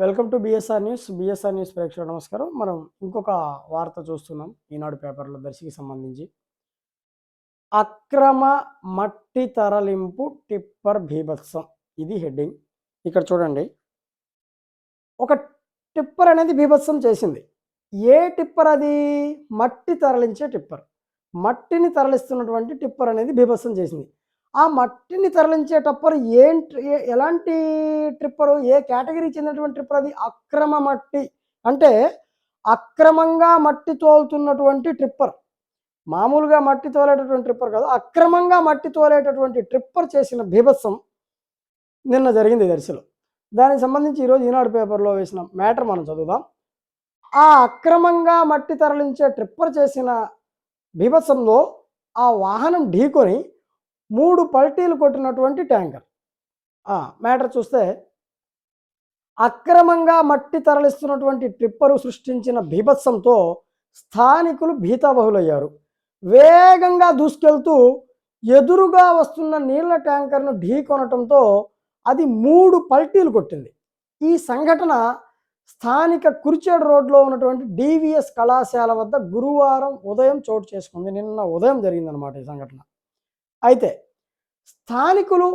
Welcome to BSR news BSR news ప్రేక్షకులు నమస్కారం. మనం ఇంకొక వార్త చూస్తున్నాం ఈనాడు పేపర్లో దర్శికి సంబంధించి. అక్రమ మట్టి తరలింపు టిప్పర్ భీభత్సం. ఇది హెడ్డింగ్. ఇక్కడ చూడండి. ఒక టిప్పర్ అనేది భీభత్సం చేసింది. ఏ టిప్పర్ అది? మట్టి తరలించే టిప్పర్. మట్టిని తరలిస్తున్నటువంటి టిప్పర్ అనేది భీభత్సం చేసింది. ఆ మట్టిని తరలించే టప్పర్ ఏంటి ఏ- ఎలాంటి ట్రిప్పరు ఏ కేటగిరీకి చెందినటువంటి ట్రిప్పర్ అది? అక్రమ మట్టి. అంటే అక్రమంగా మట్టి తోలుతున్నటువంటి ట్రిప్పర్. మామూలుగా మట్టి తోలేటటువంటి ట్రిప్పర్ కాదు అక్రమంగా మట్టి తోలేటటువంటి ట్రిప్పర్ చేసిన బీభత్సం నిన్న జరిగింది దర్శలో. దానికి సంబంధించి ఈరోజు ఈనాడు పేపర్లో వేసిన మ్యాటర్ మనం చదువుదాం. ఆ అక్రమంగా మట్టి తరలించే ట్రిప్పర్ చేసిన బీభత్సంలో ఆ వాహనం ఢీకొని మూడు పల్టీలు కొట్టినటువంటి ట్యాంకర్. మ్యాటర్ చూస్తే అక్రమంగా మట్టి తరలిస్తున్నటువంటి ట్రిప్పరు సృష్టించిన భీభత్సంతో స్థానికులు భీతాబహులయ్యారు వేగంగా దూసుకెళ్తూ ఎదురుగా వస్తున్న నీళ్ళ ట్యాంకర్ను ఢీకొనటంతో అది మూడు పల్టీలు కొట్టింది. ఈ సంఘటన స్థానిక కురిచేడు రోడ్లో ఉన్నటువంటి డివిఎస్ కళాశాల వద్ద గురువారం ఉదయం చోటు చేసుకుంది. నిన్న ఉదయం జరిగిందనమాట ఈ సంఘటన. అయితే స్థానికులు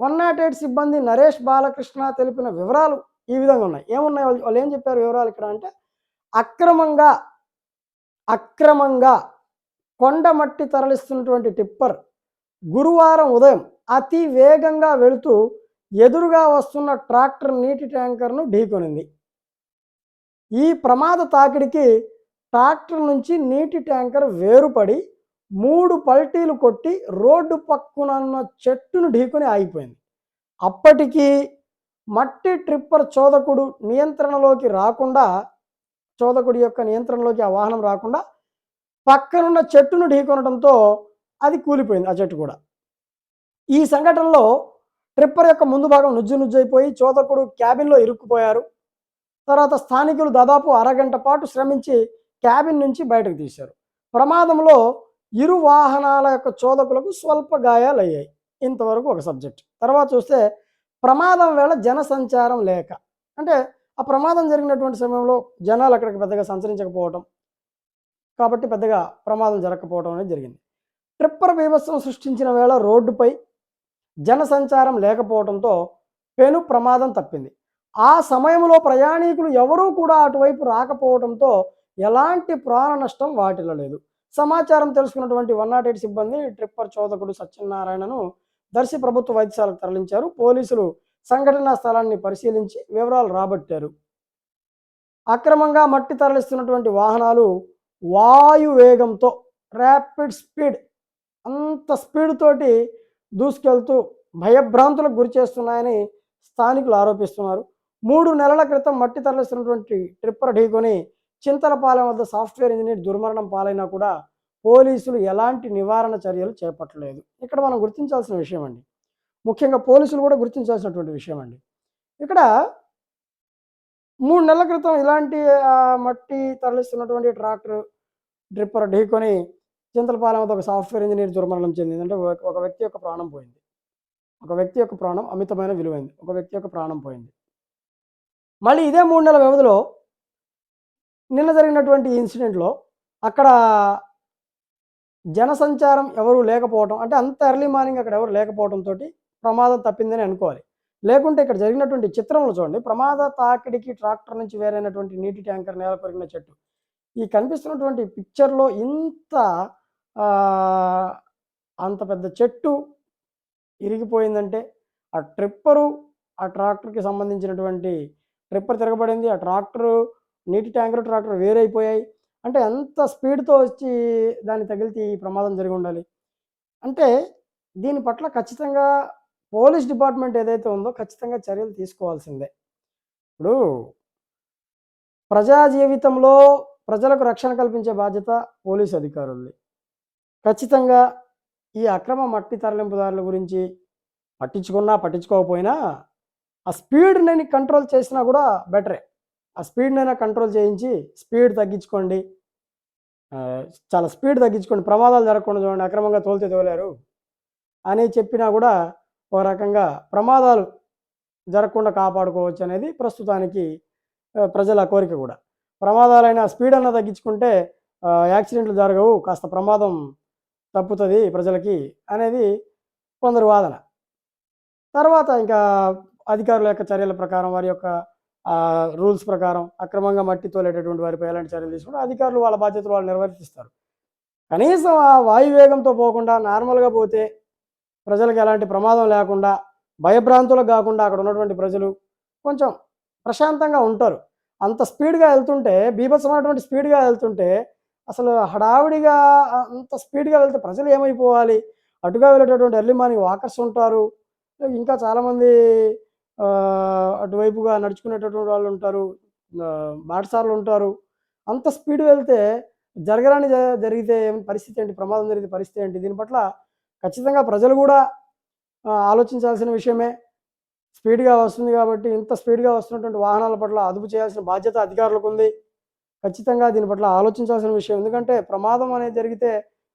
వన్ నాట్ ఎయిట్ సిబ్బంది నరేష్ బాలకృష్ణ తెలిపిన వివరాలు ఈ విధంగా ఉన్నాయి. ఏమున్నాయి? వాళ్ళు వాళ్ళు ఏం చెప్పారు వివరాలు ఇక్కడ అంటే అక్రమంగా అక్రమంగా కొండ మట్టి తరలిస్తున్నటువంటి టిప్పర్ గురువారం ఉదయం అతి వేగంగా వెళుతూ ఎదురుగా వస్తున్న ట్రాక్టర్ నీటి ట్యాంకర్ను ఢీకొనింది. ఈ ప్రమాద తాకిడికి ట్రాక్టర్ నుంచి నీటి ట్యాంకర్ వేరుపడి మూడు పల్టీలు కొట్టి రోడ్డు పక్కనున్న చెట్టును ఢీకొని ఆగిపోయింది. అప్పటికీ మట్టి ట్రిప్పర్ చోదకుడు నియంత్రణలోకి రాకుండా చోదకుడి యొక్క నియంత్రణలోకి ఆ వాహనం రాకుండా పక్కనున్న చెట్టును ఢీకొనడంతో అది కూలిపోయింది ఆ చెట్టు కూడా. ఈ సంఘటనలో ట్రిప్పర్ యొక్క ముందు భాగం నుజ్జు నుజ్జైపోయి చోదకుడు క్యాబిన్లో ఇరుక్కుపోయారు. తర్వాత స్థానికులు దాదాపు అరగంట పాటు శ్రమించి క్యాబిన్ నుంచి బయటకు తీశారు. ప్రమాదంలో ఇరు వాహనాల యొక్క చోదకులకు స్వల్ప గాయాలయ్యాయి. ఇంతవరకు ఒక సబ్జెక్ట్. తర్వాత చూస్తే ప్రమాదం వేళ జన సంచారం లేక. అంటే ఆ ప్రమాదం జరిగినటువంటి సమయంలో జనాలు అక్కడికి పెద్దగా సంచరించకపోవటం కాబట్టి పెద్దగా ప్రమాదం జరగకపోవడం అనేది జరిగింది. ట్రిప్పర్ బీభత్సం సృష్టించిన వేళ రోడ్డుపై జన సంచారం లేకపోవడంతో పెను ప్రమాదం తప్పింది. ఆ సమయంలో ప్రయాణికులు ఎవరూ కూడా అటువైపు రాకపోవడంతో ఎలాంటి ప్రాణ నష్టం వాటిల్లలేదు సమాచారం తెలుసుకున్నటువంటి వన్ నాట్ ఎయిట్ సిబ్బంది ట్రిప్పర్ చోదకుడు సత్యనారాయణను దర్శి ప్రభుత్వ వైద్యశాలకు తరలించారు. పోలీసులు సంఘటనా స్థలాన్ని పరిశీలించి వివరాలు రాబట్టారు. అక్రమంగా మట్టి తరలిస్తున్నటువంటి వాహనాలు వాయు వేగంతో ర్యాపిడ్ స్పీడ్ అంత స్పీడ్ తోటి దూసుకెళ్తూ భయభ్రాంతులకు గురి చేస్తున్నాయని స్థానికులు ఆరోపిస్తున్నారు. మూడు నెలల క్రితం మట్టి తరలిస్తున్నటువంటి ట్రిప్పర్ ఢీకొని చింతలపాలెం వద్ద సాఫ్ట్వేర్ ఇంజనీర్ దుర్మరణం పాలైనా కూడా పోలీసులు ఎలాంటి నివారణ చర్యలు చేపట్టలేదు. ఇక్కడ మనం గుర్తించాల్సిన విషయం అండి. ముఖ్యంగా పోలీసులు కూడా గుర్తించాల్సినటువంటి విషయం అండి. ఇక్కడ మూడు నెలల క్రితం ఇలాంటి మట్టి తరలిస్తున్నటువంటి ట్రాక్టర్ డ్రిప్పర్ ఢీకొని చింతలపాలెం వద్ద ఒక సాఫ్ట్వేర్ ఇంజనీర్ దుర్మరణం చెందింది. అంటే ఒక వ్యక్తి యొక్క ప్రాణం పోయింది. ఒక వ్యక్తి యొక్క ప్రాణం అమితమైన విలువైంది. ఒక వ్యక్తి యొక్క ప్రాణం పోయింది. మళ్ళీ ఇదే మూడు నెలల వ్యవధిలో నిన్న జరిగినటువంటి ఇన్సిడెంట్లో అక్కడ జనసంచారం ఎవరు లేకపోవడం అంటే అంత ఎర్లీ మార్నింగ్ అక్కడ ఎవరు లేకపోవడంతో ప్రమాదం తప్పిందని అనుకోవాలి. లేకుంటే ఇక్కడ జరిగినటువంటి చిత్రంలో చూడండి ప్రమాద తాకిడికి ట్రాక్టర్ నుంచి వేరైనటువంటి నీటి ట్యాంకర్ నేల కొరిగిన చెట్టు. ఈ కనిపిస్తున్నటువంటి పిక్చర్లో ఇంత అంత పెద్ద చెట్టు ఇరిగిపోయిందంటే ఆ ట్రిప్పరు ఆ ట్రాక్టర్కి సంబంధించినటువంటి ట్రిప్పర్ తిరగబడింది. ఆ ట్రాక్టరు నీటి ట్యాంకర్ ట్రాక్టర్ వేరైపోయాయి. అంటే ఎంత స్పీడ్తో వచ్చి దాన్ని తగిలితే ఈ ప్రమాదం జరిగి ఉండాలి? అంటే దీని పట్ల ఖచ్చితంగా పోలీస్ డిపార్ట్మెంట్ ఏదైతే ఉందో ఖచ్చితంగా చర్యలు తీసుకోవాల్సిందే. ఇప్పుడు ప్రజా జీవితంలో ప్రజలకు రక్షణ కల్పించే బాధ్యత పోలీస్ అధికారులది. ఖచ్చితంగా ఈ అక్రమ మట్టి తరలింపుదారుల గురించి పట్టించుకున్నా పట్టించుకోకపోయినా ఆ స్పీడ్ని కంట్రోల్ చేసినా కూడా బెటరే. ఆ స్పీడ్నైనా కంట్రోల్ చేయించి స్పీడ్ తగ్గించుకోండి. చాలా స్పీడ్ తగ్గించుకోండి. ప్రమాదాలు జరగకుండా చూడండి. అక్రమంగా తోలితే తోలారు అని చెప్పినా కూడా ఒక రకంగా ప్రమాదాలు జరగకుండా కాపాడుకోవచ్చు అనేది ప్రస్తుతానికి ప్రజల కోరిక కూడా. ప్రమాదాలైన స్పీడ్ అన్న తగ్గించుకుంటే యాక్సిడెంట్లు జరగవు. కాస్త ప్రమాదం తప్పుతుంది ప్రజలకి అనేది కొందరు వాదన. తర్వాత ఇంకా అధికారుల యొక్క చర్యల ప్రకారం వారి యొక్క రూల్స్ ప్రకారం అక్రమంగా మట్టి తోలేటటువంటి వారిపై ఎలాంటి చర్యలు తీసుకుంటే అధికారులు వాళ్ళ బాధ్యతలు వాళ్ళు నిర్వర్తిస్తారు. కనీసం ఆ వాయువేగంతో పోకుండా నార్మల్గా పోతే ప్రజలకు ఎలాంటి ప్రమాదం లేకుండా భయభ్రాంతులకు కాకుండా అక్కడ ఉన్నటువంటి ప్రజలు కొంచెం ప్రశాంతంగా ఉంటారు. అంత స్పీడ్గా వెళ్తుంటే బీభత్సమైనటువంటి స్పీడ్గా వెళ్తుంటే అసలు హడావిడిగా అంత స్పీడ్గా వెళ్తే ప్రజలు ఏమైపోవాలి? అటుగా వెళ్ళేటటువంటి ఎర్లీ మార్నింగ్ వాకర్స్ ఉంటారు. ఇంకా చాలామంది అటువైపుగా నడుచుకునేటటువంటి వాళ్ళు ఉంటారు బాటసార్లు ఉంటారు. అంత స్పీడ్ వెళ్తే జరగరాని జరిగితే పరిస్థితి ఏంటి? ప్రమాదం జరిగితే పరిస్థితి ఏంటి? దీని పట్ల ఖచ్చితంగా ప్రజలు కూడా ఆలోచించాల్సిన విషయమే. స్పీడ్గా వస్తుంది కాబట్టి ఇంత స్పీడ్గా వస్తున్నటువంటి వాహనాల పట్ల అదుపు చేయాల్సిన బాధ్యత అధికారులకు ఉంది. ఖచ్చితంగా దీని పట్ల ఆలోచించాల్సిన విషయం. ఎందుకంటే ప్రమాదం అనేది జరిగితే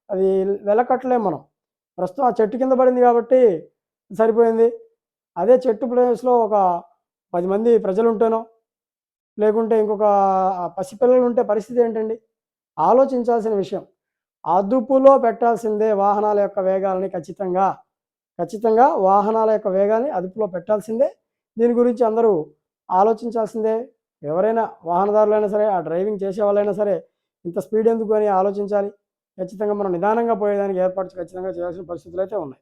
అది వెలకట్టలేం మనం. ప్రస్తుతం ఆ చెట్టు కింద పడింది కాబట్టి సరిపోయింది. అదే చెట్టు ప్లేస్లో ఒక పది మంది ప్రజలు ఉంటేనో లేకుంటే ఇంకొక పసిపిల్లలు ఉంటే పరిస్థితి ఏంటండి? ఆలోచించాల్సిన విషయం. అదుపులో పెట్టాల్సిందే వాహనాల యొక్క వేగాలని ఖచ్చితంగా. ఖచ్చితంగా వాహనాల యొక్క వేగాన్ని అదుపులో పెట్టాల్సిందే. దీని గురించి అందరూ ఆలోచించాల్సిందే. ఎవరైనా వాహనదారులైనా సరే ఆ డ్రైవింగ్ చేసే వాళ్ళైనా సరే ఇంత స్పీడ్ ఎందుకు అని ఆలోచించాలి? ఖచ్చితంగా మనం నిదానంగా పోయేదానికి ఏర్పాటు ఖచ్చితంగా చేయాల్సిన పరిస్థితులు అయితే ఉన్నాయి.